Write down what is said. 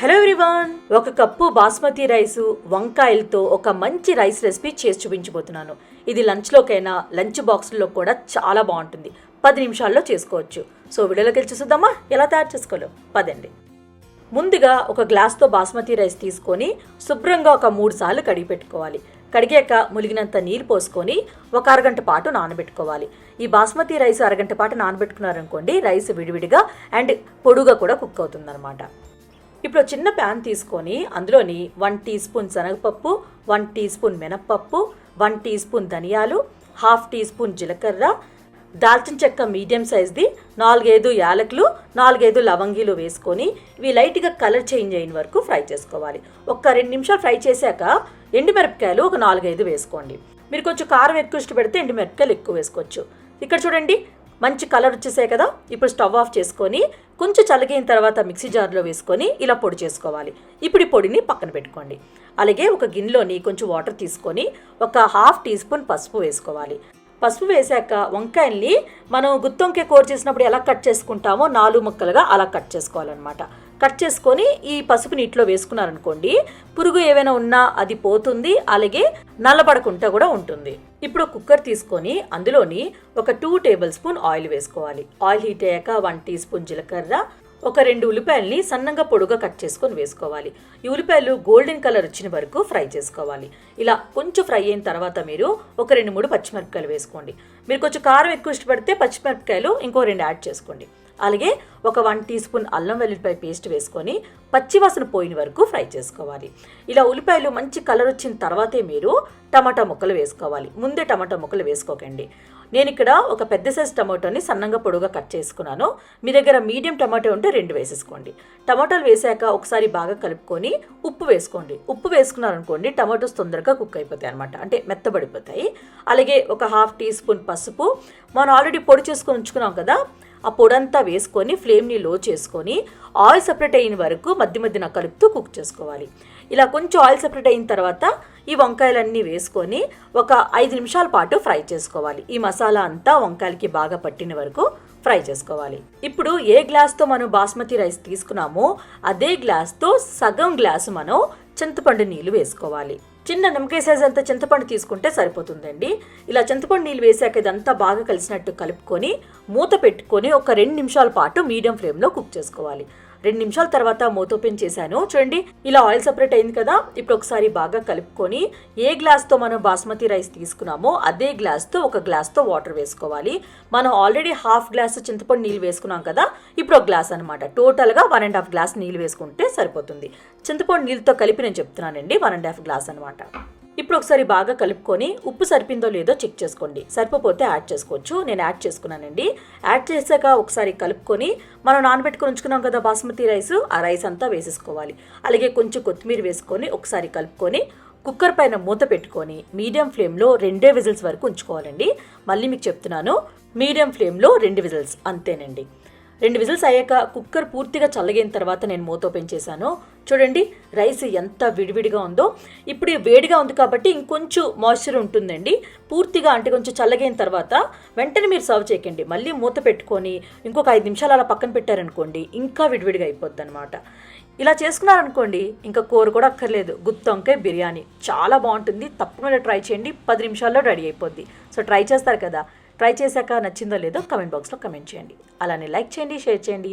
Hello everyone ఒక కప్పు basmati rice వంకాయలతో ఒక మంచి రైస్ రెసిపీ చేసి చూపించబోతున్నాను. ఇది లంచ్లోకైనా లంచ్ బాక్స్లో కూడా చాలా బాగుంటుంది. పది నిమిషాల్లో చేసుకోవచ్చు. సో వీడియోలోకి వెళ్ళి చూద్దామా ఎలా తయారు చేసుకోలేం పదండి. ముందుగా ఒక గ్లాస్తో బాస్మతి రైస్ తీసుకొని శుభ్రంగా ఒక మూడు సార్లు కడిగి పెట్టుకోవాలి. కడిగాక ములిగినంత నీళ్ళు పోసుకొని ఒక అరగంట పాటు నానబెట్టుకోవాలి. ఈ బాస్మతి రైస్ అరగంట పాటు నానబెట్టుకున్నారనుకోండి రైస్ విడివిడిగా అండ్ పొడుగా కూడా కుక్ అవుతుందన్నమాట. ఇప్పుడు చిన్న ప్యాన్ తీసుకొని అందులోని వన్ టీ స్పూన్ శనగపప్పు వన్ టీ స్పూన్ మినప్పప్పు వన్ టీ స్పూన్ ధనియాలు హాఫ్ టీ స్పూన్ జీలకర్ర దాల్చిన చెక్క మీడియం సైజ్ది నాలుగైదు యాలకులు నాలుగైదు లవంగీలు వేసుకొని ఇవి లైట్గా కలర్ చేంజ్ అయిన వరకు ఫ్రై చేసుకోవాలి. ఒక రెండు నిమిషాలు ఫ్రై చేశాక ఎండుమిరపకాయలు ఒక నాలుగైదు వేసుకోండి. మీరు కొంచెం కారం ఎక్కువ ఇష్టపడితే ఎండుమిరపకాయలు ఎక్కువ వేసుకోవచ్చు. ఇక్కడ చూడండి మంచి కలర్ వచ్చేసాయి కదా ఇప్పుడు స్టవ్ ఆఫ్ చేసుకొని కొంచెం చలిగిన తర్వాత మిక్సీ జార్లో వేసుకొని ఇలా పొడి చేసుకోవాలి. ఇప్పుడు ఈ పొడిని పక్కన పెట్టుకోండి. అలాగే ఒక గిన్నెలోని కొంచెం వాటర్ తీసుకొని ఒక హాఫ్ టీ స్పూన్ పసుపు వేసుకోవాలి. పసుపు వేసాక వంకాయల్ని మనం గుత్తొంకాయ కూర చేసినప్పుడు ఎలా కట్ చేసుకుంటామో నాలుగు ముక్కలుగా అలా కట్ చేసుకోవాలన్నమాట. కట్ చేసుకొని ఈ పసుపు నీటిలో వేసుకున్నారనుకోండి పురుగు ఏవైనా ఉన్నా అది పోతుంది అలాగే నల్లబడకుండా కూడా ఉంటుంది. ఇప్పుడు కుక్కర్ తీసుకొని అందులోని ఒక టూ టేబుల్ స్పూన్ ఆయిల్ వేసుకోవాలి. ఆయిల్ హీట్ అయ్యాక వన్ టీ స్పూన్ జీలకర్ర ఒక రెండు ఉల్లిపాయల్ని సన్నంగా పొడుగా కట్ చేసుకొని వేసుకోవాలి. ఈ ఉల్లిపాయలు గోల్డెన్ కలర్ వచ్చిన వరకు ఫ్రై చేసుకోవాలి. ఇలా కొంచెం ఫ్రై అయిన తర్వాత మీరు ఒక రెండు మూడు పచ్చిమిరపకాయలు వేసుకోండి. మీరు కొంచెం కారం ఎక్కువ ఇష్టపడితే పచ్చిమిరపకాయలు ఇంకో రెండు యాడ్ చేసుకోండి. అలాగే ఒక వన్ టీ స్పూన్ అల్లం వెల్లుల్లిపాయ పేస్ట్ వేసుకొని పచ్చివాసన పోయిన వరకు ఫ్రై చేసుకోవాలి. ఇలా ఉల్లిపాయలు మంచి కలర్ వచ్చిన తర్వాతే మీరు టమాటా ముక్కలు వేసుకోవాలి. ముందే టమాటా ముక్కలు వేసుకోకండి. నేను ఇక్కడ ఒక పెద్ద సైజ్ టమాటోని సన్నంగా పొడుగా కట్ చేసుకున్నాను. మీ దగ్గర మీడియం టమాటో ఉంటే రెండు వేసేసుకోండి. టమాటాలు వేసాక ఒకసారి బాగా కలుపుకొని ఉప్పు వేసుకోండి. ఉప్పు వేసుకున్నారనుకోండి టమాటోస్ తొందరగా కుక్ అయిపోతాయి అనమాట అంటే మెత్తబడిపోతాయి. అలాగే ఒక హాఫ్ టీ స్పూన్ పసుపు. మనం ఆల్రెడీ పొడి చేసుకొని ఉంచుకున్నాం కదా ఆ పొడంతా వేసుకొని ఫ్లేమ్ని లో చేసుకొని ఆయిల్ సపరేట్ అయిన వరకు మధ్య మధ్యన కలుపుతూ కుక్ చేసుకోవాలి. ఇలా కొంచెం ఆయిల్ సపరేట్ అయిన తర్వాత ఈ వంకాయలన్నీ వేసుకొని ఒక ఐదు నిమిషాల పాటు ఫ్రై చేసుకోవాలి. ఈ మసాలా అంతా వంకాయలకి బాగా పట్టిన వరకు ఫ్రై చేసుకోవాలి. ఇప్పుడు ఏ గ్లాస్తో మనం బాస్మతి రైస్ తీసుకున్నామో అదే గ్లాస్తో సగం గ్లాసు మనం చింతపండు నీళ్ళు వేసుకోవాలి. చిన్న నిమ్మకాయ సైజ్ అంత చింతపండు తీసుకుంటే సరిపోతుందండి. ఇలా చింతపండు నీళ్ళు వేసాక ఇదంతా బాగా కలిసినట్టు కలుపుకొని మూత పెట్టుకొని ఒక రెండు నిమిషాల పాటు మీడియం ఫ్లేమ్లో కుక్ చేసుకోవాలి. రెండు నిమిషాల తర్వాత మూత ఓపెన్ చేశాను. చూడండి ఇలా ఆయిల్ సపరేట్ అయింది కదా? ఇప్పుడు ఒకసారి బాగా కలుపుకొని ఏ గ్లాస్తో మనం బాస్మతి రైస్ తీసుకున్నామో అదే గ్లాస్తో ఒక గ్లాస్తో వాటర్ వేసుకోవాలి. మనం ఆల్రెడీ హాఫ్ గ్లాస్ చింతపండు నీళ్ళు వేసుకున్నాం కదా? ఇప్పుడు ఒక గ్లాస్ అనమాట టోటల్గా వన్ అండ్ హాఫ్ గ్లాస్ నీళ్ళు వేసుకుంటే సరిపోతుంది. చింతపండు నీళ్ళతో కలిపి నేను చెప్తున్నానండి వన్ అండ్ హాఫ్ గ్లాస్ అనమాట ఇప్పుడు ఒకసారి బాగా కలుపుకొని ఉప్పు సరిపిందో లేదో చెక్ చేసుకోండి. సరిపోతే యాడ్ చేసుకోవచ్చు. నేను యాడ్ చేసుకున్నానండి. యాడ్ చేశాక ఒకసారి కలుపుకొని మనం నానబెట్టుకొని ఉంచుకున్నాం కదా బాస్మతి రైస్ ఆ రైస్ అంతా వేసేసుకోవాలి. అలాగే కొంచెం కొత్తిమీర వేసుకొని ఒకసారి కలుపుకొని కుక్కర్ పైన మూత పెట్టుకొని మీడియం ఫ్లేమ్లో రెండే విజిల్స్ వరకు ఉంచుకోవాలండి. మళ్ళీ మీకు చెప్తున్నాను మీడియం ఫ్లేమ్లో రెండు విజిల్స్ అంతేనండి. రెండు విజిల్స్ అయ్యాక కుక్కర్ పూర్తిగా చల్లగిన తర్వాత నేను మూత ఓపెన్ చేశాను. చూడండి రైస్ ఎంత విడివిడిగా ఉందో. ఇప్పుడు వేడిగా ఉంది కాబట్టి ఇంకొంచెం మాయిశ్చర్ ఉంటుందండి. పూర్తిగా అంటే కొంచెం చల్లగైన తర్వాత వెంటనే మీరు సర్వ్ చేయకండి. మళ్ళీ మూత పెట్టుకొని ఇంకొక ఐదు నిమిషాలు అలా పక్కన పెట్టారనుకోండి ఇంకా విడివిడిగా అయిపోద్ది అనమాట ఇలా చేసుకున్నారనుకోండి ఇంకా కూర కూడా అక్కర్లేదు. గుత్తొంకాయ బిర్యానీ చాలా బాగుంటుంది. తప్పకుండా ట్రై చేయండి. పది నిమిషాల్లో రెడీ అయిపోద్ది. సో ట్రై చేస్తారు కదా. ట్రై చేశాక నచ్చిందో లేదో కమెంట్ బాక్స్లో కమెంట్ చేయండి. అలానే లైక్ చేయండి షేర్ చేయండి.